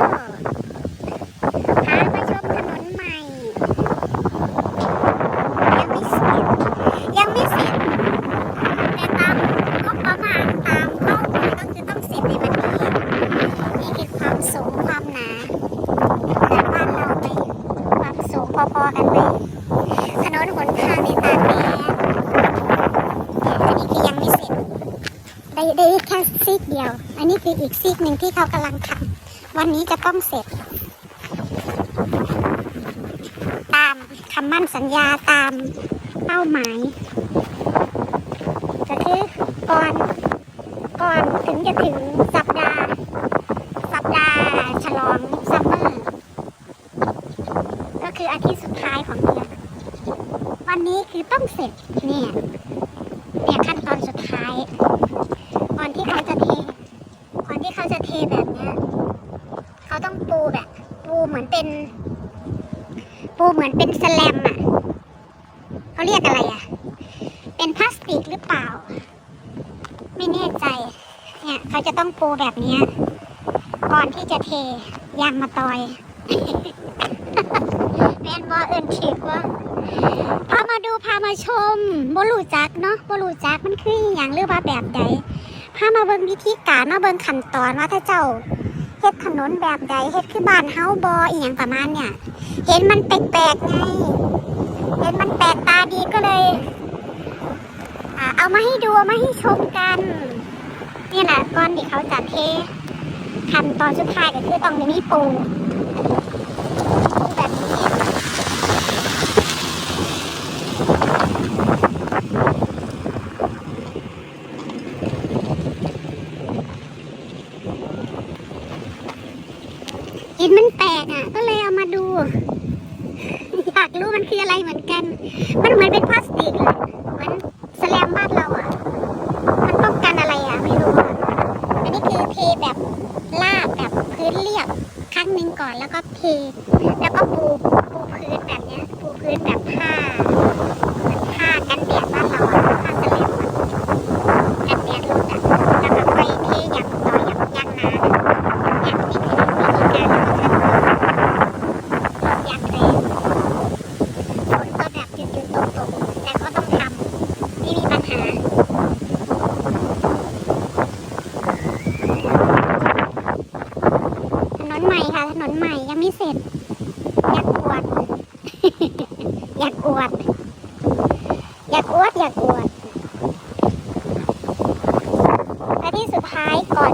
ไม่เสร็จยังไม่เสร็จตามงบประมาณตามเป้าก็คือต้องเสร็จในวันนี้นี่คือความสูงความหนาแต่บ้านเราไหมความสูงพอๆกันไหมถนนหนทาในตากแดดอันนี้คือยังไม่เสร็จได้ได้แค่ซีกเดียว อันนี้คืออีกซีกหนึ่งที่เขากำลังทำ วันนี้จะต้องเสร็จ ตามคำมั่นสัญญาตามเป้าหมาย ก็คือก่อนก่อนถึงจะถึงสัปดาห์ สัปดาห์ฉลองซัมเมอร์ ก็คืออาทิตย์สุดท้ายของเดือนวันนี้คือต้องเสร็จเนี่ยเนี่ยขั้นตอนสุดท้าย ก่อนที่เขาจะเท ก่อนที่เขาจะเทแบบเนี้ย เขาต้องปูแบบ ปู เหมือนเป็น ปูเหมือนเป็นสแลมอะเขาเรียกอะไรอะ เป็นพลาสติกหรือเปล่า ไม่แน่ใจ เนี่ยเขาจะต้องปูแบบเนี้ยก่อนที่จะเทยางมาตอยแมนบอเอินถือว่าพามาดูพามาชมบรูจักเนาะบรูจักมันคืออย่างหรือว่าแบบใดพามาเบิ่งวิธีการมาเบิ่งขั้นตอนว่าถ้าเจ้า เฮ็ดถนนแบบใดเฮ็ดคือบ้านเฮาบออีหยังประมาณเนี่ยเห็นมันแปลกๆไงเห็นมันแปลกตาดีก็เลยอเอามาให้ดูมาให้ชมกันนี่แหละก่อนที่เขาจะเทคันตอนสุดท้ายก็คือต้องมีปู อินมันแตกอะ ก็เลยเอามาดู อยากรู้มันคืออะไรเหมือนกัน มันเหมือนเป็นพลาสติกเหละมันสแลมบ้านเราอะ มันป้องกันอะไรอะ ไม่รู้อะอันนี้คือเทแบบลาบแบบพื้นเรียบครั้งหนึ่งก่อนแล้วก็เทแล้วก็ปูปูพื้นแบบเนี้ย ปูพื้นแบบผ้าเหมือนผ้ากัน นใหม่ค่ะ ถนนใหม่ยังไม่เสร็จ อยากอวด อยากอวด อยากอวดอยากอวดและที่สุดท้ายก่อน